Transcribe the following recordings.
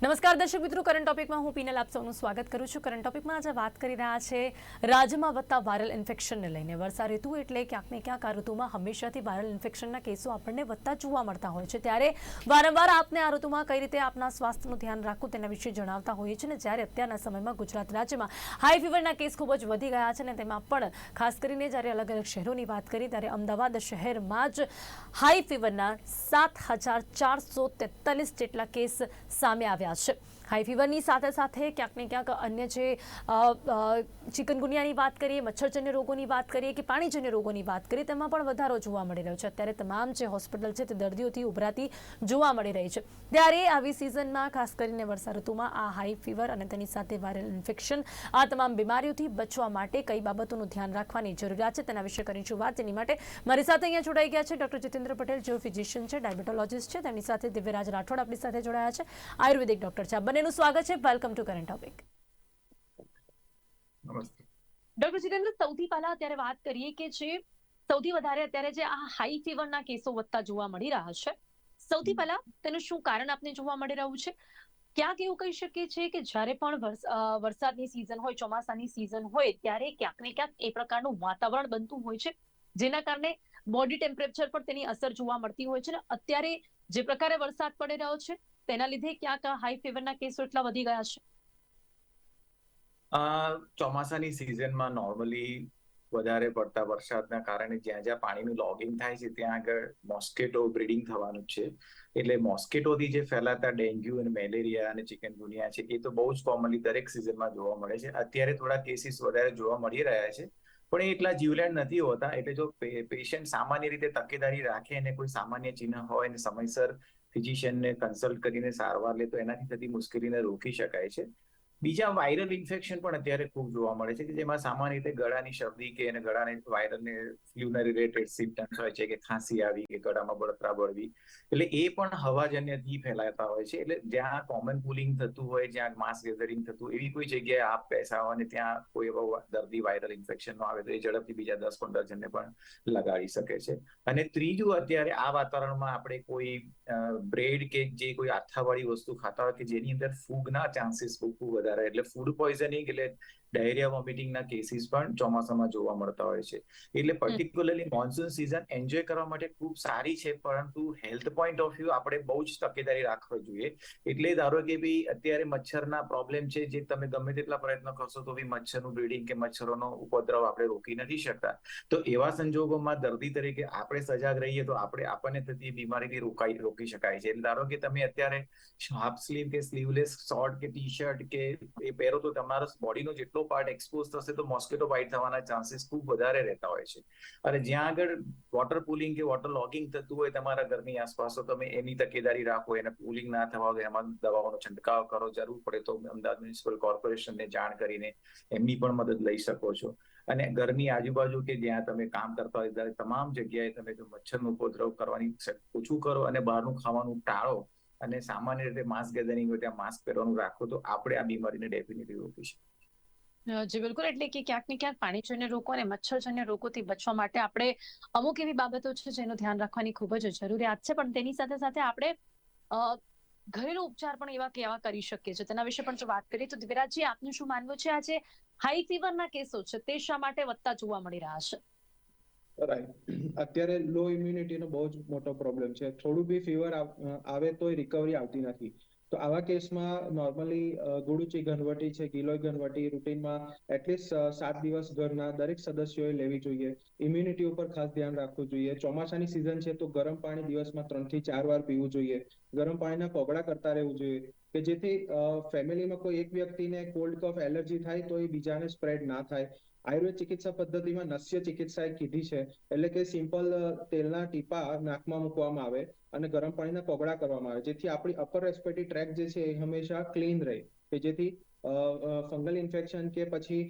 નમસ્કાર દર્શક મિત્રો કરંટ ટોપિકમાં હું પીનલ આપ સૌનું સ્વાગત કરું છું. કરંટ ટોપિકમાં આજે વાત કરી રહ્યા છે રાજ્યમાં વધતા વાયરલ ઇન્ફેક્શનને લઈને. વર્ષા ઋતુ એટલે ક્યાંક ને ક્યાંક આ ઋતુમાં હંમેશાથી વાયરલ ઇન્ફેક્શનના કેસો આપણને વધતા જોવા મળતા હોય છે. ત્યારે વારંવાર આપને આ ઋતુમાં કઈ રીતે આપના સ્વાસ્થ્યનું ધ્યાન રાખવું તેના વિશે જણાવતા હોઈએ છીએ ને, જ્યારે અત્યારના સમયમાં ગુજરાત રાજ્યમાં હાઈ ફીવરના કેસ ખૂબ જ વધી ગયા છે ને, તેમાં પણ ખાસ કરીને જ્યારે અલગ અલગ શહેરોની વાત કરી, ત્યારે અમદાવાદ શહેરમાં જ હાઈ ફીવરના સાત જેટલા કેસ સામે આવ્યા છે હાઈ ફીવરની સાથે સાથે ક્યાંક ને ક્યાંક અન્ય જે ચિકનગુનિયાની વાત કરીએ, મચ્છરજન્ય રોગોની વાત કરીએ કે પાણીજન્ય રોગોની વાત કરીએ, તેમાં પણ વધારો જોવા મળી રહ્યો છે. અત્યારે તમામ જે હોસ્પિટલ છે તે દર્દીઓથી ઉભરાતી જોવા મળી રહી છે. ત્યારે આવી સિઝનમાં ખાસ કરીને વર્ષા ઋતુમાં આ હાઈ ફીવર અને તેની સાથે વાયરલ ઇન્ફેક્શન આ તમામ બીમારીઓથી બચવા માટે કઈ બાબતોનું ધ્યાન રાખવાની જરૂરિયાત છે તેના વિશે કરીશું વાત. તેની માટે મારી સાથે અહીંયા જોડાઈ ગયા છે ડોક્ટર જીતેન્દ્ર પટેલ જેઓ ફિઝિશિયન છે ડાયબેટોલોજીસ્ટ છે. તેમની સાથે દિવ્યરાજ રાઠોડ આપણી સાથે જોડાયા છે. આયુર્વેદિક ડોક્ટર છે. આ બંનેનું સ્વાગત છે. Welcome to current topic doctor Jitendra સૌથી પહેલા અત્યારે વાત કરીએ કે જે સૌથી વધારે અત્યારે જે આ હાઈ ફીવરના કેસો વધતા જોવા મળી રહ્યા છે. સૌથી પહેલા તેનું શું કારણ આપને જોવા મળી રહ્યું છે? ક્યાંક એવું કહી શકીએ છીએ કે જ્યારે પણ વરસાદની સિઝન હોય ચોમાસાની સિઝન હોય ત્યારે ક્યાંક ને ક્યાંક એ પ્રકારનું વાતાવરણ બનતું હોય છે. જેના કારણે બોડી ટેમ્પરેચર પર તેની અસર જોવા મળતી હોય છે. ને અત્યારે જે પ્રકારે વરસાદ પડી રહ્યો છે તેના લીધે ક્યાંક હાઈ ફીવરના કેસો એટલા વધી ગયા છે? ચોમાસાની સિઝનમાં નોર્મલી વધારે પડતા વરસાદના કારણે જ્યાં જ્યાં પાણીનું લોગિંગ થાય છે, ત્યાં આગળ મોસ્કેટો બ્રીડિંગ થવાનું છે. એટલે મોસ્કેટોથી જે ફેલાતા ડેન્ગ્યુ અને મેલેરિયા અને ચિકનગુનિયા છે, એ તો બહુ જ કોમનલી દરેક સિઝનમાં જોવા મળે છે. અત્યારે થોડા કેસીસ વધારે જોવા મળી રહ્યા છે, પણ એ એટલા જીવલેણ નથી હોતા. એટલે જો પેશન્ટ સામાન્ય રીતે તકેદારી રાખે અને કોઈ સામાન્ય ચિહ્ન હોય અને સમયસર ફિઝિશિયનને કન્સલ્ટ કરીને સારવાર લે તો એનાથી થતી મુશ્કેલીને રોકી શકાય છે. બીજા વાયરલ ઇન્ફેક્શન પણ અત્યારે ખૂબ જોવા મળે છે કે જેમાં સામાન્ય રીતે ગળાની શરદી કે એને ગળાને વાયરલને ફ્લૂના રિલેટેડ સિમ્ટમ્સ હોય છે કે ખાંસી આવી કે ગળામાં બળતરા બળવી, એટલે એ પણ હવાજન્યથી ફેલાતા હોય છે. એટલે જ્યાં કોમન પુલિંગ થતું હોય, જ્યાં માસ ગેધરિંગ થતું, એવી કોઈ જગ્યાએ આપ બેસા હોય અને ત્યાં કોઈ એવો દર્દી વાયરલ ઇન્ફેક્શન નો આવે તો એ ઝડપથી બીજા દસ પંદર જણને પણ લગાડી શકે છે. અને ત્રીજું અત્યારે આ વાતાવરણમાં આપણે કોઈ બ્રેડ કે જે કોઈ આથાવાળી વસ્તુ ખાતા હોય કે જેની અંદર ફૂગના ચાન્સીસ ખૂબ ખૂબ વધારે એટલે ફૂડ પોઈઝનિંગ એટલે ડાયરિયા વોમિટિંગના કેસીસ પણ ચોમાસામાં જોવા મળતા હોય છે. એટલે પર્ટિક્યુલરલી મોન્સૂન સિઝન એન્જોય કરવા માટે ખૂબ સારી છે પરંતુ હેલ્થ પોઈન્ટ ઓફ વ્યૂ આપણે બહુ જ તકેદારી રાખવી જોઈએ. એટલે ધારો કે ભાઈ અત્યારે મચ્છરના પ્રોબ્લેમ છે જે તમે ગમે તેટલા પ્રયત્નો કરશો તો બી મચ્છરનું બ્રીડિંગ કે મચ્છરોનો ઉપદ્રવ આપણે રોકી નથી શકતા. તો એવા સંજોગોમાં દર્દી તરીકે આપણે સજાગ રહીએ તો આપણે આપણને થતી બીમારીથી રોકાઈ રોકી શકાય છે. એટલે ધારો કે તમે અત્યારે હાફ સ્લીવ કે સ્લીવલેસ શોર્ટ કે ટી શર્ટ કે એ પહેરો તો તમારો બોડીનો જેટલો પાર્ટ એક્સપોઝ થશે તો મોસ્કીટો બાઇટ થવાના ચાન્સીસ ખૂબ વધારે રહેતા હોય છે. અને જ્યાં આગળ વોટર પુલિંગ કે વોટર લોગિંગ થતું હોય તમારા ઘરની આસપાસ તો તમે એની તકેદારી રાખો એને પુલિંગ ના થવા હોય એમાં દવાઓનો છંટકાવ કરો જરૂર પડે તો અમદાવાદ મ્યુનિસિપલ કોર્પોરેશનને જાણ કરીને એમની પણ મદદ લઈ શકો છો. અને ઘરની આજુબાજુ કે જ્યાં તમે કામ કરતા હોય ત્યારે તમામ જગ્યાએ તમે જો મચ્છરનો ઉપદ્રવ કરવાની ઓછું કરો અને બહારનું ખાવાનું ટાળો અને સામાન્ય રીતે માસ્ક ગેધરિંગ હોય ત્યાં માસ્ક પહેરવાનું રાખો તો આપણે આ બીમારીને ડેફિનેટલી રોકી શકીએ. અ, જી, બિલકુલ. એટલે કે ક્યાંક ને ક્યાંક પાણીજન્ય રોગો અને મચ્છરજન્ય રોગોથી બચવા માટે આપણે અમુક એવી બાબતો છે જેનું ધ્યાન રાખવાની ખૂબ જ જરૂરિયાત છે. પણ તેની સાથે સાથે આપણે ઘરેલુ ઉપચાર પણ એવા કેવા કરી શકીએ છીએ. તેના વિશે પણ જો વાત કરીએ તો દિવ્યરાજજી, આપનું શું માનવું છે? આજે હાઈ ફીવરના કેસો છે. તે શા માટે વધતા જોવા મળી રહ્યા છે? અત્યારે લો ઇમ્યુનિટીનો બહુ જ મોટો પ્રોબ્લેમ છે. થોડું બી ફીવર આવે તો રિકવરી આવતી નથી. તો આવા કેસમાં નોર્મલી ગુડુચી ઘનવટી છે, ગિલોય ઘનવટી રૂટીનમાં એટલીસ્ટ સાત દિવસ ઘરના દરેક સદસ્યોએ લેવી જોઈએ. ઇમ્યુનિટી ઉપર ખાસ ધ્યાન રાખવું જોઈએ. ચોમાસાની સિઝન છે તો ગરમ પાણી દિવસમાં ત્રણથી ચાર વાર પીવું જોઈએ. ગરમ પાણીના કોગળા કરતા રહેવું જોઈએ કે જેથી ફેમિલીમાં કોઈ એક વ્યક્તિને કોલ્ડ કફ એલર્જી થાય તો એ બીજાને સ્પ્રેડ ના થાય. આયુર્વેદ ચિકિત્સા પદ્ધતિમાં નસ્ય ચિકિત્સા એ કીધી છે, એટલે કે સિમ્પલ તેલના ટીપા નાકમાં મૂકવામાં આવે અને ગરમ પાણીના પગડા કરવામાં આવે, જેથી આપણી અપર રેસ્પિરેટરી ટ્રેક જે છે એ હંમેશા ક્લીન રહે, કે જેથી ફંગલ ઇન્ફેક્શન કે પછી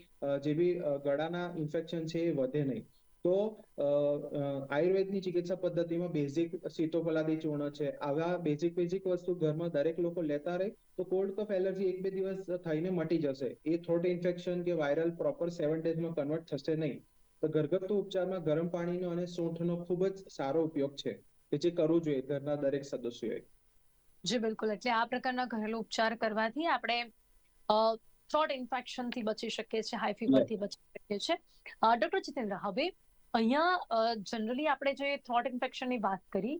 જે બી ગળાના ઇન્ફેક્શન છે એ વધે નહીં. તો આયુર્વેદની ચિકિત્સા પદ્ધતિમાં બેઝિક સીતોપલાદી ચૂર્ણ છે. આવા બેઝિક બેઝિક વસ્તુ ઘરમાં દરેક લોકો લેતા રહે તો કોલ્ડ કફ એલર્જી એક બે દિવસ થઈને મટી જશે. એ થ્રોટ ઇન્ફેક્શન કે વાયરલ પ્રોપર સેવન ડેઝમાં કન્વર્ટ થશે નહીં. તો ઘરગથ્થુ ઉપચારમાં ગરમ પાણીનો અને સૂંઠનો ખૂબ જ સારો ઉપયોગ છે કે જે કરવું જોઈએ ઘરના દરેક સદસ્યોએ. જી બિલકુલ. એટલે આ પ્રકારના ઘરેલુ ઉપચાર કરવાથી આપણે થ્રોટ ઇન્ફેક્શનથી બચી શકીએ છીએ હાઈ ફીવરથી બચી શકીએ છીએ. ડોક્ટર જીતેન્દ્ર હવે અહીંયા જનરલી આપણે જે થોટ ઇન્ફેક્શનની વાત કરી,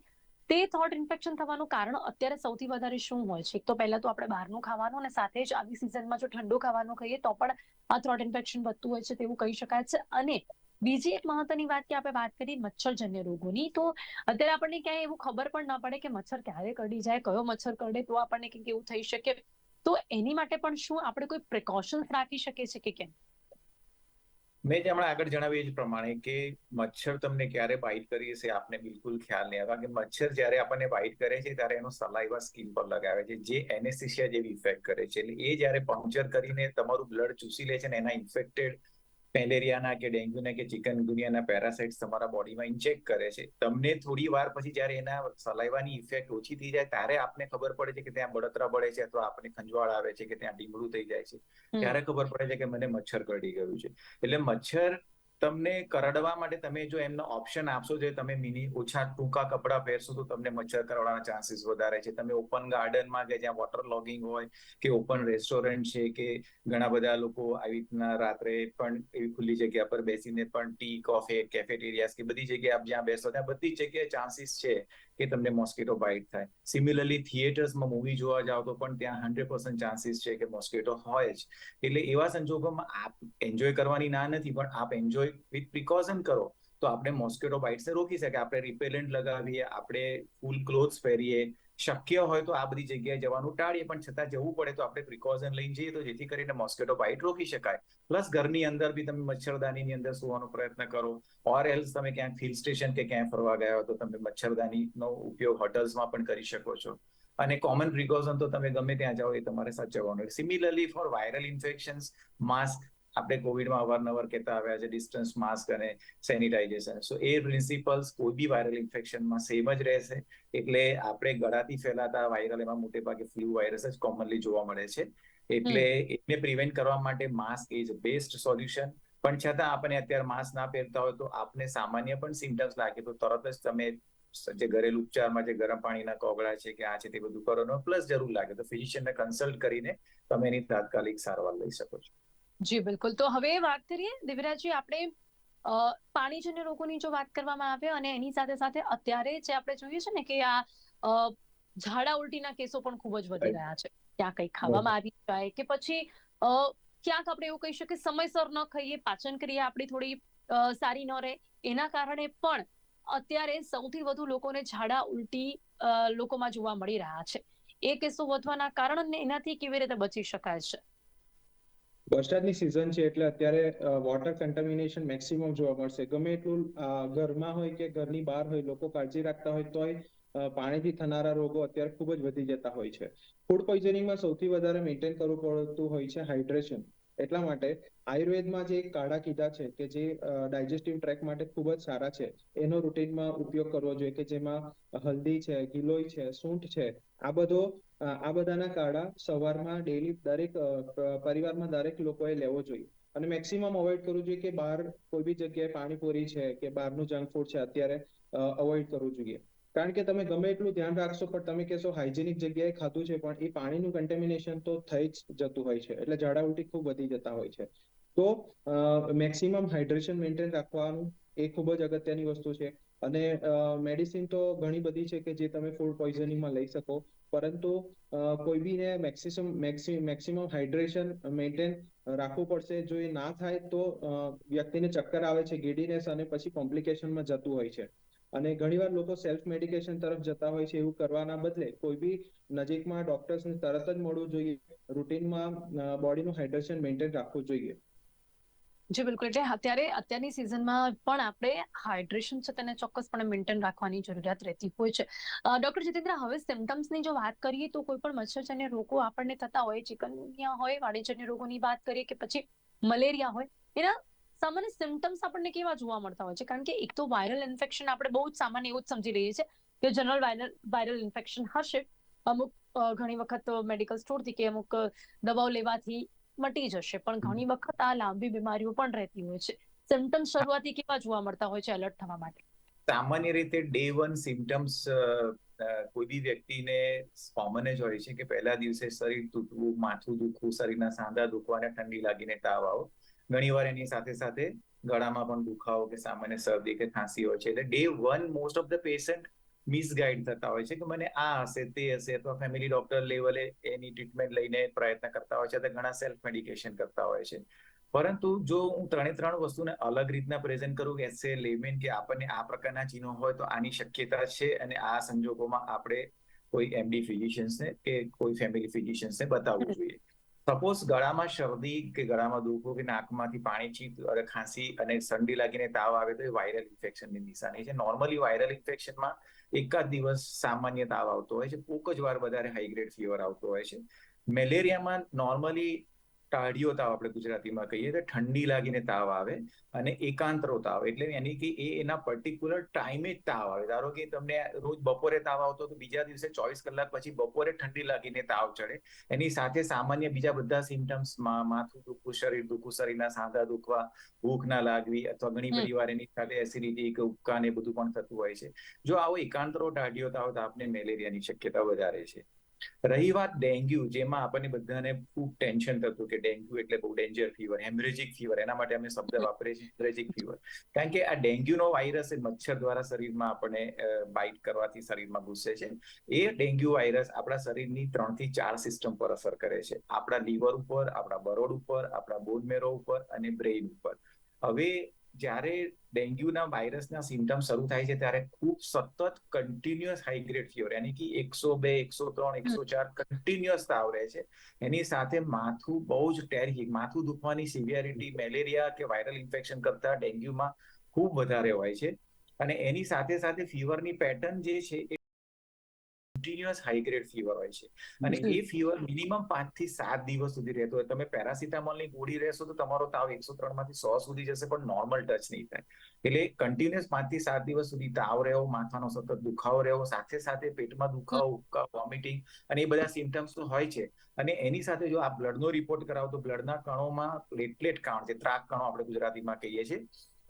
તે થોટ ઇન્ફેક્શન થવાનું કારણ અત્યારે સૌથી વધારે શું હોય છે? એક તો પહેલા તો આપણે બહારનું ખાવાનું અને સાથે જ આવી સિઝનમાં જો ઠંડુ ખાવાનું ખાઈએ, તો પણ આ થોટ ઇન્ફેક્શન વધતું હોય છે તેવું કહી શકાય છે. અને બીજી એક મહત્વની વાત કે આપણે વાત કરી મચ્છરજન્ય રોગોની, તો અત્યારે આપણને ક્યાંય એવું ખબર પણ ના પડે કે મચ્છર ક્યારે કરડી જાય, કયો મચ્છર કરડે તો આપણને કંઈક એવું થઈ શકે. તો એની માટે પણ શું આપણે કોઈ પ્રિકોશન્સ રાખી શકીએ છીએ કે કેમ? મેં જે હમણાં આગળ જણાવ્યું એ પ્રમાણે કે મચ્છર તમને ક્યારે બાઇટ કરી છે આપને બિલકુલ ખ્યાલ નહીં કારણ કે મચ્છર જ્યારે આપણને બાઇટ કરે છે ત્યારે એનો સલાઈવા સ્કિન પર લગાવે છે, જે એનેસ્થેસિયા જેવી ઇફેક્ટ કરે છે. એટલે એ જ્યારે પંક્ચર કરીને તમારું બ્લડ ચૂસી લે છે ને એના ઇન્ફેક્ટેડ પેલેરિયાના કે ડેન્ગ્યુના કે ચિકનગુનિયાના પેરાસાઇટ્સ તમારા બોડીમાં ઇન્જેક્ટ કરે છે. તમને થોડી વાર પછી જ્યારે એના સલાઈવાની ઇફેક્ટ ઓછી થઈ જાય ત્યારે આપને ખબર પડે છે કે ત્યાં બળતરા બળે છે અથવા આપને ખંજવાળ આવે છે કે ત્યાં ડીમડું થઈ જાય છે. ત્યારે ખબર પડે છે કે મને મચ્છર કરડી ગયું છે. એટલે મચ્છર તમને કરડવા માટે તમે જો એમનો ઓપ્શન આપશો, જે તમે મિની ઓછા ટૂંકા કપડાં પહેરશો, તો તમને મચ્છર કરડવાના ચાન્સીસ વધારે છે. તમે ઓપન ગાર્ડનમાં કે જ્યાં વોટર લોગિંગ હોય, કે ઓપન રેસ્ટોરન્ટ છે, કે ઘણા બધા લોકો આવી રીતના રાત્રે પણ એવી ખુલ્લી જગ્યા પર બેસીને પણ ટી કોફી કેફેટેરિયાસ કે બધી જગ્યાએ જ્યાં બેસો, ત્યાં બધી જગ્યાએ ચાન્સીસ છે કે તમને મોસ્કીટો બાઇટ થાય. સિમિલરલી થિયેટર્સમાં મૂવી જોવા જાઓ તો પણ ત્યાં હંડ્રેડ પર્સન્ટ ચાન્સીસ છે કે મોસ્કીટો હોય જ. એટલે એવા સંજોગોમાં આપ એન્જોય કરવાની ના નથી, પણ આપ એન્જોય વિથ પ્રિકોશન કરો. તો આપણે મોસ્કીટો બાઇટ્સને રોકી શકીએ. આપણે રિપેલન્ટ લગાવીએ, આપણે ફૂલ ક્લોથ્સ પહેરીએ. શક્ય હોય તો આ બધી જગ્યાએ જવાનું ટાળીએ. પણ છતાં જવું પડે તો આપણે પ્રિકોશન લઈને જઈએ તો જેથી કરીને મોસ્કેટો બાઇટ રોકી શકાય. પ્લસ ઘરની અંદર બી તમે મચ્છરદાનીની અંદર સુવાનો પ્રયત્ન કરો. ઓર એલ્સ તમે ક્યાંક હિલ સ્ટેશન કે ક્યાંય ફરવા ગયા હો તો તમે મચ્છરદાનીનો ઉપયોગ હોટલ્સમાં પણ કરી શકો છો. અને કોમન પ્રિકોશન તો તમે ગમે ત્યાં જાઓ એ તમારે સાચવવાનું. Similarly for viral infections mask આપણે કોવિડમાં અવારનવાર કહેતા આવ્યા છે ડિસ્ટન્સ માસ્ક અને સેનિટાઇઝેશન સો એ પ્રિન્સિપલ્સ કોઈ બી વાયરલ ઇન્ફેક્શનમાં સેમ જ રહેશે. એટલે આપણે ગળાથી ફેલાતા વાયરલ એમાં મોટે ભાગે ફ્લુ વાયરસ જ કોમનલી જોવા મળે છે. એટલે એને પ્રિવેન્ટ કરવા માટે માસ્ક ઇઝ બેસ્ટ સોલ્યુશન પણ છતાં આપણે અત્યારે માસ્ક ના પહેરતા હોય તો આપને સામાન્ય પણ સિમ્ટમ્સ લાગે. તો તરત જ તમે જે ઘરેલું ઉપચારમાં જે ગરમ પાણીના કોગળા છે કે આ છે તે બધું કરો. પ્લસ જરૂર લાગે તો ફિઝિશિયનને કન્સલ્ટ કરીને તમે એની તાત્કાલિક સારવાર લઈ શકો છો. જી બિલકુલ. તો હવે વાત કરીએ દિવ્યરાજજી આપણે પાણીજન્ય રોગોની જો વાત કરવામાં આવે અને એની સાથે સાથે અત્યારે જે આપણે જોઈએ છે ને કે આ ઝાડા ઉલટીના કેસો પણ ખૂબ જ વધી રહ્યા છે. ક્યાં કંઈ ખાવામાં આવી જાય કે પછી ક્યાંક આપણે એવું કહી શકીએ સમયસર ન ખાઈએ પાચન ક્રિયા આપણી થોડી સારી ન રહે એના કારણે પણ અત્યારે સૌથી વધુ લોકોને ઝાડા ઉલટી લોકોમાં જોવા મળી રહ્યા છે. એ કેસો વધવાના કારણ એનાથી કેવી રીતે બચી શકાય છે? વરસાદની સિઝન છે એટલે અત્યારે વોટર કન્ટામિનેશન મેક્સિમમ જોવા મળશે. ગમે એટલું ઘરમાં હોય કે ઘરની બહાર હોય, લોકો કાળજી રાખતા હોય તોય પાણીથી થનારા રોગો અત્યારે ખૂબ જ વધી જતા હોય છે. ફૂડ પોઈઝનિંગમાં સૌથી વધારે મેન્ટેન કરવું પડતું હોય છે હાઇડ્રેશન એટલા માટે આયુર્વેદમાં જે કાઢા કીધા છે કે જે ડાયજેસ્ટિવ ટ્રેક માટે ખૂબ જ સારા છે, એનો રૂટીનમાં ઉપયોગ કરવો જોઈએ કે જેમાં હલ્દી છે, ગિલોય છે, સૂંઠ છે, આ બધો આ બધાના કાળા સવારમાં ડેલી દરેક પરિવારમાં દરેક લોકોએ લેવો જોઈએ. અને મેક્સિમમ અવોઇડ કરવું જોઈએ કે બહાર કોઈ બી જગ્યાએ પાણીપુરી છે કે બહારનું જંક ફૂડ છે અત્યારે અવોઇડ કરવું જોઈએ. કારણ કે તમે ગમે એટલું ધ્યાન રાખશો પણ તમે કહેશો હાઇજેનિક જગ્યાએ ખાધું છે પણ એ પાણીનું કન્ટેમિનેશન તો થઈ જ જતું હોય છે. એટલે ઝાડા ઉલટી ખૂબ વધી જતા હોય છે. તો મેક્સિમમ હાઇડ્રેશન મેન્ટેન રાખવાનું એ ખૂબ જ અગત્યની વસ્તુ છે. અને મેડિસિન તો ઘણી બધી છે કે જે તમે ફૂડ પોઈઝનિંગમાં લઈ શકો. પરંતુ કોઈ બીને મેક્સિમમ મેક્સિમમ હાઇડ્રેશન મેન્ટેન રાખવું પડશે. જો એ ના થાય તો વ્યક્તિને ચક્કર આવે છે ગીડીનેસ અને પછી કોમ્પ્લિકેશનમાં જતું હોય છે. અને ઘણીવાર લોકો સેલ્ફ મેડિકેશન તરફ જતા હોય છે એવું કરવાના બદલે કોઈ બી નજીકમાં ડોક્ટર્સને તરત જ મળવું જોઈએ. રૂટીનમાં બોડીનું હાઇડ્રેશન મેન્ટેન રાખવું જોઈએ. જી, બિલકુલ. એટલે અત્યારે, અત્યારની સિઝનમાં પણ આપણે હાઇડ્રેશન છે તેને ચોક્કસપણે મેન્ટેન રાખવાની જરૂરિયાત રહેતી હોય છે. ડોક્ટર જીતેન્દ્ર, હવે સિમ્ટમ્સની જો વાત કરીએ તો કોઈ પણ મચ્છરજન્ય રોગો આપણને થતા હોય, ચિકનગુનિયા હોય, વાણીજન્ય રોગોની વાત કરીએ કે પછી મલેરિયા હોય, એના સામાન્ય સિમ્ટમ્સ આપણને કેવા જોવા મળતા હોય છે? કારણ કે એક તો વાયરલ ઇન્ફેક્શન આપણે બહુ જ સામાન્ય એવું જ સમજી લઈએ છીએ કે જનરલ વાયરલ વાયરલ ઇન્ફેક્શન હશે. અમુક ઘણી વખત મેડિકલ સ્ટોરથી કે અમુક દવાઓ લેવાથી મટી જશે પણ ઘણી વખત આ લાંબી બીમારીઓ પણ રહેતી હોય છે. સિમ્ટમ્સ શરૂઆતથી કેવા જોવા મળતા હોય છે એલર્ટ થવા માટે? સામાન્ય રીતે ડે વન સિમ્ટમ્સ કોઈ બી વ્યક્તિને કોમન જ હોય છે કે પહેલા દિવસે શરીર તૂટવું માથું દુખવું શરીરના સાંધા દુખવા અને ઠંડી લાગીને તાવ આવો. ઘણીવાર એની સાથે સાથે ગળામાં પણ દુખાવો કે સામાન્ય શરદી કે ખાંસી હોય છે. એટલે day one most of the patient misguide થતા હોય છે કે મને આ હશે, તે હશે અથવા ફેમિલી ડોક્ટર લેવલે એની ટ્રીટમેન્ટ લઈને પ્રયત્ન કરતા હોય છે અથવા ઘણા સેલ્ફ મેડિકેશન કરતા હોય છે. પરંતુ જો હું ત્રણે ત્રણ વસ્તુને અલગ રીતના પ્રેઝન્ટ કરું કે એસે લેમેન કે આપણને આ પ્રકારના ચિહ્નો હોય તો આની શક્યતા છે અને આ સંજોગોમાં આપણે કોઈ એમડી ફિઝિશિયન્સને કે કોઈ ફેમિલી ફિઝિશિયન્સને બતાવવું જોઈએ. સપોઝ ગળામાં શરદી કે ગળામાં દુખવું કે નાકમાંથી પાણી છીપ અને ખાંસી અને સંડી લાગીને તાવ આવે તો એ વાયરલ ઇન્ફેક્શનની નિશાની છે. નોર્મલી વાયરલ ઇન્ફેક્શનમાં એકાદ દિવસ સામાન્ય તાવ આવતો હોય છે. કોક જ વાર વધારે હાઈગ્રેડ ફીવર આવતો હોય છે. મેલેરિયામાં નોર્મલી ટાઢિયો તાવ આપણે ગુજરાતીમાં કહીએ તો ઠંડી લાગીને તાવ આવે અને એકાંતરો તાવ એટલે એની કે એ એના પર્ટિક્યુલર ટાઈમે જ તાવ આવે. ધારો કે તમને રોજ બપોરે તાવ આવતો તો બીજા દિવસે ચોવીસ કલાક પછી બપોરે ઠંડી લાગીને તાવ ચડે. એની સાથે સામાન્ય બીજા બધા સિમ્ટમ્સમાં માથું દુખવું શરીર દુખવું શરીરના સાંધા દુખવા ભૂખ ના લાગવી અથવા ઘણી બધી વાર એની સાથે એસિડિટી કે ઉબકા ને બધું પણ થતું હોય છે. જો આવો એકાંતરો ટાઢિયો તાવ તો આપને મેલેરિયાની શક્યતા વધારે છે. રહી વાત ડેન્ગ્યુ જેમાં આપણને બધાને ખૂબ ટેન્શન થતું કે ડેન્ગ્યુ એટલે બહુ ડેન્જર ફીવર હેમરેજિક ફીવર એના માટે અમે શબ્દ વાપરીએ છીએ હેમરેજિક ફીવર કારણ કે આ ડેન્ગ્યુનો વાયરસ એ મચ્છર દ્વારા શરીરમાં આપણને બાઇટ કરવાથી શરીરમાં ઘૂસે છે. એ ડેન્ગ્યુ વાયરસ આપણા શરીરની ત્રણથી ચાર સિસ્ટમ પર અસર કરે છે. આપણા લીવર ઉપર આપણા બરોડ ઉપર આપણા બોન મેરો ઉપર અને બ્રેઇન ઉપર. હવે જ્યારે ડેન્ગ્યુના વાયરસના સિમ્ટમ શરૂ થાય છે ત્યારે ખૂબ સતત કન્ટિન્યુઅસ હાઈગ્રેડ ફીવર યાની કે એકસો બે એકસો ત્રણ એકસો ચાર કન્ટિન્યુઅસ તાવ રહે છે. એની સાથે માથું બહુ જ ટેરિક માથું દુખવાની સિવિયરિટી મેલેરિયા કે વાયરલ ઇન્ફેક્શન કરતા ડેન્ગ્યુમાં ખૂબ વધારે હોય છે. અને એની સાથે સાથે ફીવરની પેટર્ન જે છે એ હાઈ ગ્રેડ ફીવર હોય છે. અને એ ફીવર મિનિમમ પાંચથી સાત દિવસ સુધી રહેતો હોય. તમે પેરાસિટામોલની ગોળી રહેશો તો તમારો તાવ એકસો ત્રણમાંથી સો સુધી જશે પણ નોર્મલ ટચ નહીં થાય. એટલે કન્ટિન્યુઅસ પાંચથી સાત દિવસ સુધી તાવ રહેવો માથાનો સતત દુખાવો રહેવો સાથે સાથે પેટમાં દુખાવો ઉબકા વોમિટિંગ અને એ બધા સિમ્ટમ્સ તો હોય છે. અને એની સાથે જો આ બ્લડનો રિપોર્ટ કરાવો તો બ્લડના કણોમાં પ્લેટલેટ કણ છે ત્રાક કણો આપણે ગુજરાતીમાં કહીએ છીએ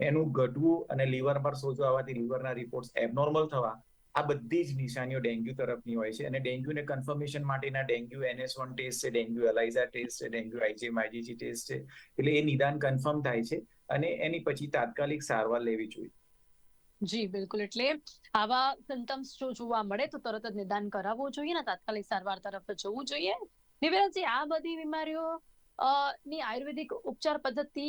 એનું ઘટવું અને લીવર પર સોજો આવવાથી લીવરના રિપોર્ટ્સ એબનોર્મલ થવા આ બધી જ નિશાનીઓ ડેન્ગ્યુ તરફની હોય છે. અને ડેન્ગ્યુને કન્ફર્મેશન માટેના ડેન્ગ્યુ એનએસ વન ટેસ્ટ છે, ડેન્ગ્યુ એલાઇઝા ટેસ્ટ છે, ડેન્ગ્યુ આઈજીએમ આઈજીજી ટેસ્ટ છે. એટલે એ નિદાન કન્ફર્મ થાય છે અને એની પછી તાત્કાલિક સારવાર લેવી જોઈએ. જી, બિલકુલ. એટલે આવા સિમ્ટમ્સ જો જોવા મળે તો તરત જ નિદાન કરાવવું જોઈએ ને તાત્કાલિક સારવાર તરફ જવું જોઈએ. નિવેદનજી, આ બધી બીમારીઓ ની આયુર્વેદિક ઉપચાર પદ્ધતિ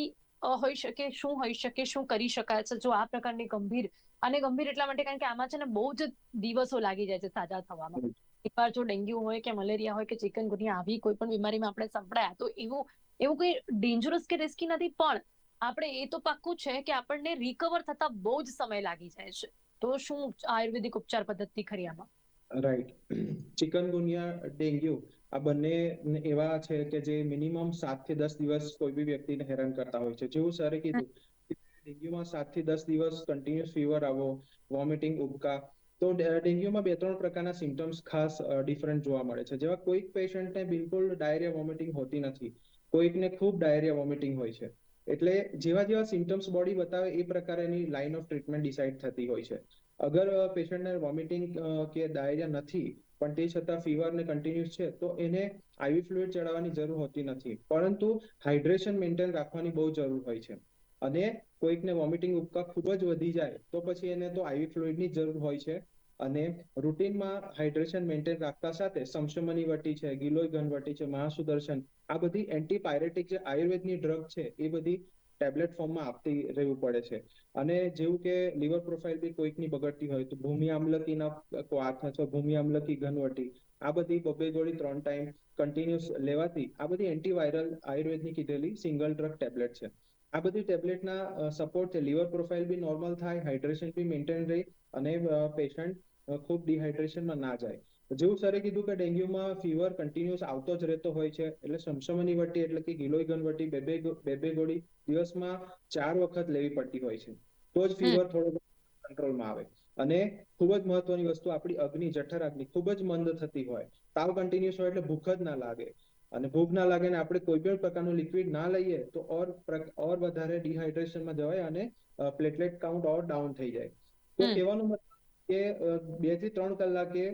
હોઈ શકે, શું હોઈ શકે, શું કરી શકાય છે? જો આ પ્રકારની ગંભીર અને ગંભીર એટલા માટે કારણ કે આમાં છે ને બહુ જ દિવસો લાગી જાય છે સાજા થવામાં. એકવાર જો ડેન્ગ્યુ હોય કે મલેરિયા હોય કે ચિકનગુનિયા આવી કોઈ પણ બીમારીમાં આપણે સંપડાયા, તો એવું એવું કોઈ ડેન્જરસ કે રિસ્કી નથી, પણ આપણે એ તો પાક્કું છે કે આપણને રિકવર થતા બહુ જ સમય લાગી જાય છે. તો શું આયુર્વેદિક ઉપચાર પદ્ધતિ ખરી આમાં? રાઈટ ચિકનગુનિયા ડેન્ગ્યુ, આ બંને એવા છે કે જે મિનિમમ સાતથી દસ દિવસ કોઈ બી વ્યક્તિને હેરાન કરતા હોય છે. જેવું સરે કીધું ડેન્ગ્યુમાં સાતથી દસ દિવસ કન્ટિન્યુઅસ ફીવર આવો વોમિટિંગ ઉબકા. તો ડેન્ગ્યુમાં બે ત્રણ પ્રકારના સિમ્ટમ્સ ખાસ ડિફરન્ટ જોવા મળે છે. જેવા કોઈક પેશન્ટને બિલકુલ ડાયરિયા વોમિટિંગ હોતી નથી. કોઈકને ખૂબ ડાયરિયા વોમિટિંગ હોય છે. એટલે જેવા જેવા સિમ્ટમ્સ બોડી બતાવે એ પ્રકારે એની લાઇન ઓફ ટ્રીટમેન્ટ ડિસાઇડ થતી હોય છે. અગર પેશન્ટને વોમિટિંગ કે ડાયરિયા નથી, પણ તે છતાં ફીવર ને કન્ટિન્યુઅસ છે, તો એને આઈવી ફ્લુઇડ ચડાવવાની જરૂર હોતી નથી. પરંતુ હાઇડ્રેશન મેન્ટેન રાખવાની બહુ જરૂર હોય છે. અને કોઈકને વોમિટિંગ ઉપકા ખૂબ જ વધી જાય, તો પછી એને તો આઈવી ફ્લુઇડની જરૂર હોય છે. અને રૂટીનમાં હાઇડ્રેશન મેન્ટેન રાખતા સાથે સમશમની વટી છે, ગિલોય ઘનવટી છે, મહાસુદર્શન, આ બધી એન્ટીપાયરેટિક જે આયુર્વેદની ડ્રગ છે, એ બધી ટેબ્લેટ ફોર્મમાં આપતી રહેવું પડે છે. અને જેવું કે લીવર પ્રોફાઇલ બી કોઈકની બગડતી હોય તો ભૂમિ આમલકીના ક્વાથ અથવા ભૂમિ આમલકી ઘનવટી આ બધી બબે ગોળી ત્રણ ટાઈમ કન્ટિન્યુઅસ લેવાથી આ બધી એન્ટીવાયરલ આયુર્વેદની કીધેલી સિંગલ ડ્રગ ટેબ્લેટ છે. આ બધી ટેબ્લેટના સપોર્ટથી લીવર પ્રોફાઇલ બી નોર્મલ થાય હાઇડ્રેશન બી મેન્ટેન રહે અને પેશન્ટ ખૂબ ડિહાઇડ્રેશનમાં ના જાય. જેવું સરે કીધું કે ડેન્ગ્યુમાં ફીવર કન્ટિન્યુઅસ આવતો જ રહેતો હોય છે એટલે સમસમની વટી એટલે કે ગિલોય વટી બે બે બે બે ગોળી દિવસમાં ચાર વખત લેવી પડતી હોય છે. તો જ ફીવર થોડો કંટ્રોલમાં આવે. અને ખૂબ જ મહત્વની વસ્તુ આપણી અગ્નિ જઠર અગ્નિ ખૂબ જ મંદ થતી હોય. તાવ કન્ટિન્યુઅસ હોય એટલે ભૂખ જ ના લાગે. અને ભૂખ ના લાગે ને આપણે કોઈ પણ પ્રકારનું લિક્વિડ ના લઈએ તો ઓર ઓર વધારે ડિહાઇડ્રેશનમાં જવાય અને પ્લેટલેટ કાઉન્ટ ઓર ડાઉન થઈ જાય. તો કહેવાનું મતલબ કે બેથી ત્રણ કલાકે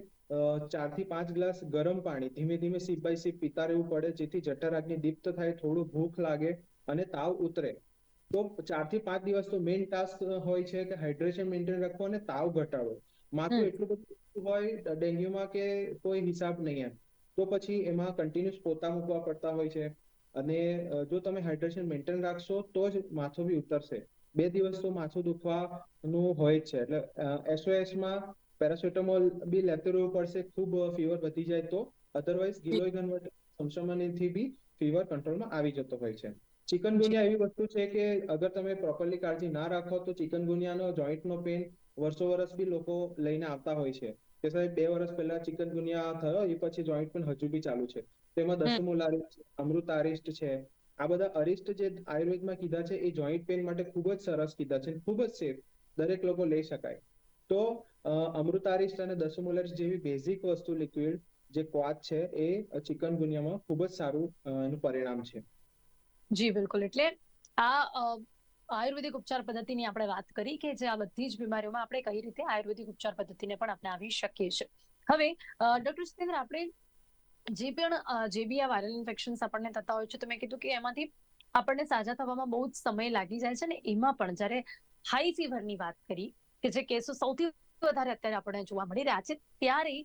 ચારથી પાંચ ગ્લાસ ગરમ પાણી ધીમે ધીમે સીપ બાય સીપ પીતા રહેવું પડે જેથી જઠરાગ્નિ દીપ્ત થાય થોડું ભૂખ લાગે અને તાવ ઉતરે. તો ચારથી પાંચ દિવસ તો મેઇન ટાસ્ક હોય છે કે હાઇડ્રેશન મેન્ટેન રાખવું અને તાવ ઘટાડવો. માથું એટલું બધું હોય ડેન્ગ્યુમાં કે કોઈ હિસાબ નહીં એમ. તો પછી એમાં કન્ટિન્યુઅસ પોતા મૂકવા પડતા હોય છે. અને જો તમે હાઇડ્રેશન મેન્ટેન રાખશો તો જ માથું બી ઉતરશે. બે દિવસ તો માથું દુખવાનું હોય જ છે. એટલે એસઓએસમાં પેરાસેટામોલ બી લેતું રહેવું પડશે. ખૂબ ફીવર વધી જાય તો. અધરવાઇઝ ગિલોય કન્વર્ટ સંશમનથી બી ફીવર કંટ્રોલમાં આવી જતો હોય છે. ચિકનગુનિયા એવી વસ્તુ છે કે અગર તમે પ્રોપરલી કાળજી ના રાખો તો ચિકનગુનિયાનો જોઈન્ટનો પેન વર્ષો વર્ષ બી લોકો લઈને આવતા હોય છે. કે સાહેબ બે વર્ષ પહેલા ચિકનગુનિયા થયો એ પછી જોઈન્ટ હજુ બી ચાલુ છે. તેમાં દસમુલારિસ્ટ અમૃતારિસ્ટ છે આ બધા અરિસ્ટ જે આયુર્વેદમાં કીધા છે એ જોઈન્ટ પેન માટે ખૂબ જ સરસ કીધા છે ખૂબ જ સેફ દરેક લોકો લઈ શકાય. તો અમૃતારિસ્ટ અને દસમુલારિસ્ટ જેવી બેઝિક વસ્તુ લિક્વિડ જે ક્વાચ છે એ ચિકન ગુનિયામાં ખૂબ જ સારું એનું પરિણામ છે. જી બિલકુલ. એટલે આ આયુર્વેદિક ઉપચાર પદ્ધતિની આપણે વાત કરી કે જે આ બધી જ બીમારીઓમાં આપણે કઈ રીતે આયુર્વેદિક ઉપચાર પદ્ધતિને પણ અપનાવી શકીએ છીએ. હવે ડોક્ટર સિતેન્દ્ર આપણે જે પણ જે બી આ વાયરલ ઇન્ફેક્શન્સ આપણને થતા હોય છે, તો મેં કીધું કે એમાંથી આપણને સાજા થવામાં બહુ જ સમય લાગી જાય છે ને એમાં પણ જ્યારે હાઈ ફીવરની વાત કરી કે જે કેસો સૌથી વધારે અત્યારે આપણને જોવા મળી રહ્યા છે, ત્યારે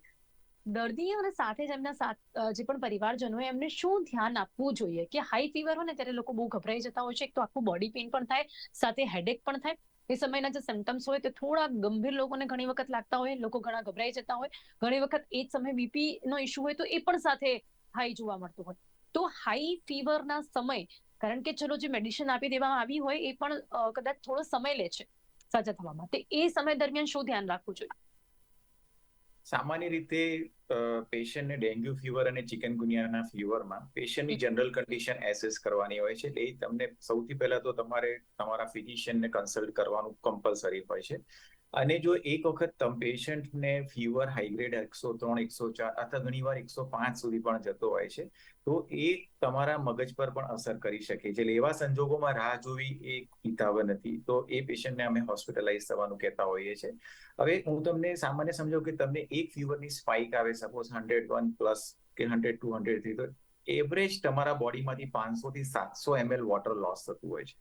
દર્દી અને સાથે જ એમના જે પણ પરિવારજનો એમને શું ધ્યાન આપવું જોઈએ? કે હાઈ ફીવર હોય ને, ત્યારે લોકો બહુ ગભરાઈ જતા હોય છે. એક તો આખું બોડી પેઇન પણ થાય, સાથે હેડેક પણ થાય. એ સમયના જે સિમ્ટમ્સ હોય તે થોડા ગંભીર લોકોને ઘણી વખત લાગતા હોય, લોકો ઘણા ગભરાઈ જતા હોય. ઘણી વખત એ જ સમયે બીપી નો ઇશ્યુ હોય તો એ પણ સાથે હાઈ જોવા મળતું હોય. તો હાઈ ફીવરના સમય, કારણ કે ચલો જે મેડિસિન આપી દેવામાં આવી હોય, એ પણ કદાચ થોડો સમય લે છે સાજા થવામાં. તે એ સમય દરમિયાન શું ધ્યાન રાખવું જોઈએ? સામાન્ય રીતે પેશન્ટને ડેન્ગ્યુ ફીવર અને ચિકનગુનિયાના ફીવરમાં પેશન્ટની જનરલ કન્ડિશન એસેસ કરવાની હોય છે. એટલે એ તમને સૌથી પહેલા તો તમારે તમારા ફિઝિશિયનને કન્સલ્ટ કરવાનું કમ્પલસરી હોય છે. અને જો એક વખત તમ પેશન્ટને ફીવર હાઈગ્રેડ એકસો ત્રણ, એકસો ચાર અથવા ઘણીવાર એકસો પાંચ સુધી પણ જતો હોય છે, તો એ તમારા મગજ પર પણ અસર કરી શકે છે. એટલે એવા સંજોગોમાં રાહ જોવી એ હિતાવ નથી. તો એ પેશન્ટને અમે હોસ્પિટલાઇઝ થવાનું કહેતા હોઈએ છીએ હવે હું તમને સામાન્ય સમજો કે તમને એક ફીવરની સ્પાઇક આવે સપોઝ હંડ્રેડ વન પ્લસ કે હંડ્રેડ ટુ હંડ્રેડ થ્રી તો એવરેજ તમારા બોડીમાંથી પાંચસો થી સાતસો એમએલ વોટર લોસ થતું હોય છે.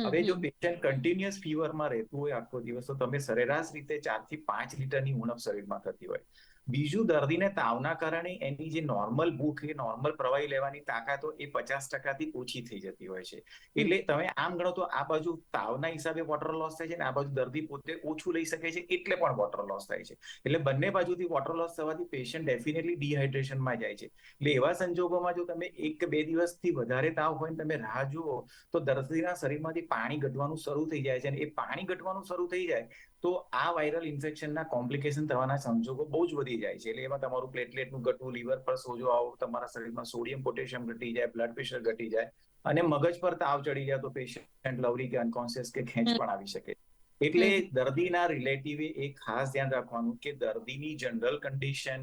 હવે જો પેશન્ટ કન્ટિન્યુઅસ ફીવરમાં રહેતું હોય આખો દિવસ તો તમે સરેરાશ રીતે ચારથી પાંચ લીટરની ઉણપ શરીરમાં થતી હોય. બીજું દર્દીને તાવના કારણે એની જે નોર્મલ ભૂખ એ નોર્મલ પ્રવાહી લેવાની તાકાતો એ પચાસ ટકાથી ઓછી થઈ જતી હોય છે. એટલે તમે આમ ગણો તો આ બાજુ તાવના હિસાબે વોટર લોસ થાય છે ને આ બાજુ દર્દી પોતે ઓછું લઈ શકે છે એટલે પણ વોટર લોસ થાય છે. એટલે બંને બાજુથી વોટર લોસ થવાથી પેશન્ટ ડેફિનેટલી ડિહાઇડ્રેશનમાં જાય છે. એટલે એવા સંજોગોમાં જો તમે એક બે દિવસથી વધારે તાવ હોય ને તમે રાહ જુઓ, તો દર્દીના શરીરમાંથી પાણી ઘટવાનું શરૂ થઈ જાય છે અને એ પાણી ઘટવાનું શરૂ થઈ જાય તો આ વાયરલ ઇન્ફેક્શનના કોમ્પ્લિકેશન થવાના સંજોગો બહુ જ વધી જાય છે. એટલે એમાં તમારું પ્લેટલેટનું ઘટવું લીવર પર સોજો આવો તમારા શરીરમાં સોડિયમ પોટેશિયમ ઘટી જાય બ્લડ પ્રેશર ઘટી જાય અને મગજ પર તાવ ચડી જાય તો પેશન્ટ લવરી કે અનકોન્શિયસ કે ખેંચ પણ આવી શકે. એટલે દર્દીના રિલેટિવે એ ખાસ ધ્યાન રાખવાનું કે દર્દીની જનરલ કન્ડિશન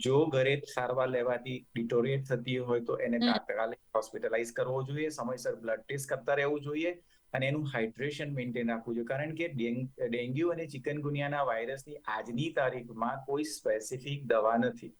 જો ઘરે સારવાર લેવાથી ડિટોરિએટ થતી હોય તો એને તાત્કાલિક હોસ્પિટલાઇઝ કરવો જોઈએ. સમયસર બ્લડ ટેસ્ટ કરતા રહેવું જોઈએ. અને એનું હાઇડ્રેશન મેન્ટેન રાખવું જોઈએ. કારણ કે ડેન્ગ્યુ અને ચિકનગુનિયાના વાયરસની આજની તારીખમાં કોઈ સ્પેસિફિક દવા નથી.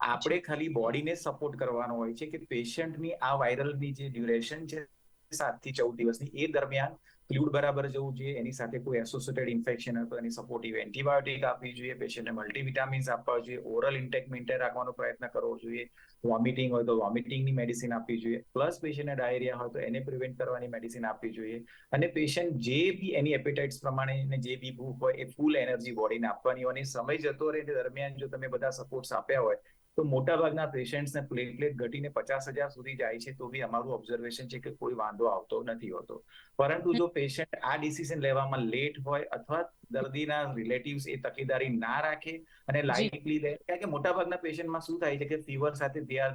આપણે ખાલી બોડીને સપોર્ટ કરવાનો હોય છે કે પેશન્ટની આ વાયરલની જે ડ્યુરેશન છે સાતથી ચૌદ દિવસની, એ દરમિયાન ફ્લુડ બરાબર જવું જોઈએ, એની સાથે કોઈ એસોસિએટેડ ઇન્ફેક્શન હોય તો એની સપોર્ટિવ એન્ટીબાયોટિક આપવી જોઈએ, પેશન્ટને મલ્ટીવિટામિન્સ આપવા જોઈએ ઓરલ ઇન્ટેક મેન્ટેન રાખવાનો પ્રયત્ન કરવો જોઈએ વોમિટિંગ હોય તો વોમિટિંગની મેડિસિન આપવી જોઈએ પ્લસ પેશન્ટને ડાયરિયા હોય તો એને પ્રિવેન્ટ કરવાની મેડિસિન આપવી જોઈએ અને પેશન્ટ જે બી એની એપેટાઇટ્સ પ્રમાણે જે બી ભૂખ હોય એ ફૂલ એનર્જી બોડીને આપવાની હોય અને સમય જતો રહે દરમિયાન જો તમે બધા સપોર્ટ્સ આપ્યા હોય તો મોટાભાગના પેશન્ટ્સને પ્લેટલેટ ઘટીને પચાસ હજાર સુધી જાય છે તો બી અમારું ઓબ્ઝર્વેશન છે કે કોઈ વાંધો આવતો નથી હોતો. પરંતુ જો પેશન્ટ આ ડિસિઝન લેવામાં લેટ હોય અથવા દર્દીના રિલેટિવ્સ એ તકેદારી ના રાખે અને લાઇટલી લે કારણ કે મોટાભાગના પેશન્ટમાં શું થાય છે કે ફીવર સાથે they are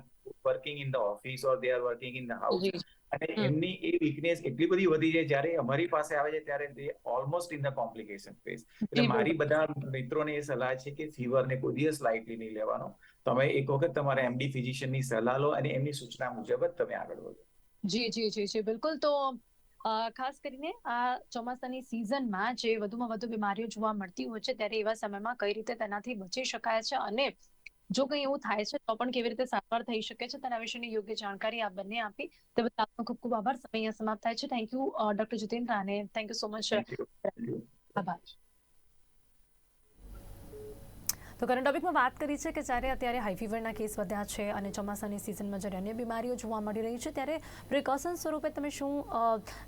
working in the office or they are working in the house અને એમની એ વીકનેસ એટલી બધી વધી જાય જ્યારે અમારી પાસે આવે છે ત્યારે તે almost in the complication phase એટલે મારી બધા મિત્રોને એ સલાહ છે કે ફીવરને કોઈ દિવસ લાઇટલી નહીં લેવાનો. તમે એક વખત તમારા એમડી ફિઝિશિયનની સલાહ લો અને એમની સૂચના મુજબ જ તમે આગળ વધો. જી જી જી જી બિલકુલ. તો ખાસ કરીને આ ચોમાસાની સિઝનમાં જે વધુમાં વધુ બીમારીઓ જોવા મળતી હોય છે ત્યારે એવા સમયમાં કઈ રીતે તેનાથી બચી શકાય છે અને જો કંઈ એવું થાય છે તો પણ કેવી રીતે સારવાર થઈ શકે છે તેના વિશેની યોગ્ય જાણકારી આપ બંને આપી. તે બદલ આપનો ખૂબ ખૂબ આભાર. સમય સમાપ્ત થાય છે. થેન્ક યુ ડોક્ટર જીતેન્દ્ર અને થેન્ક યુ સો મચ આભાર. તો કરંટ ટોપિકમાં વાત કરી છે કે જ્યારે અત્યારે હાઈ ફીવરના કેસ વધ્યા છે અને ચોમાસાની સિઝનમાં જ્યારે અન્ય બીમારીઓ જોવા મળી રહી છે, ત્યારે પ્રિકોશન સ્વરૂપે તમે શું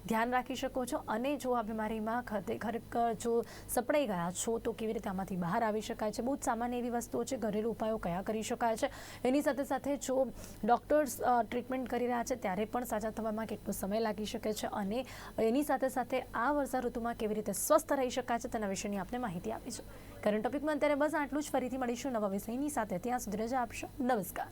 ધ્યાન રાખી શકો છો? અને જો આ બીમારીમાં ખરેખર જો સપડાઈ ગયા છો, તો કેવી રીતે આમાંથી બહાર આવી શકાય છે? બહુ જ સામાન્ય એવી વસ્તુઓ છે. ઘરેલું ઉપાયો કયા કરી શકાય છે? એની સાથે સાથે જો ડૉક્ટર્સ ટ્રીટમેન્ટ કરી રહ્યા છે, ત્યારે પણ સાજા થવામાં કેટલો સમય લાગી શકે છે અને એની સાથે સાથે આ વર્ષા ઋતુમાં કેવી રીતે સ્વસ્થ રહી શકાય છે, તેના વિશેની આપને માહિતી આપી છે કરંટ ટોપિકમાં અત્યારે બસ આટલું જ. ફરીથી મળીશું નવા વિષયની સાથે. ત્યાં સુધી રજા આપશો. નમસ્કાર.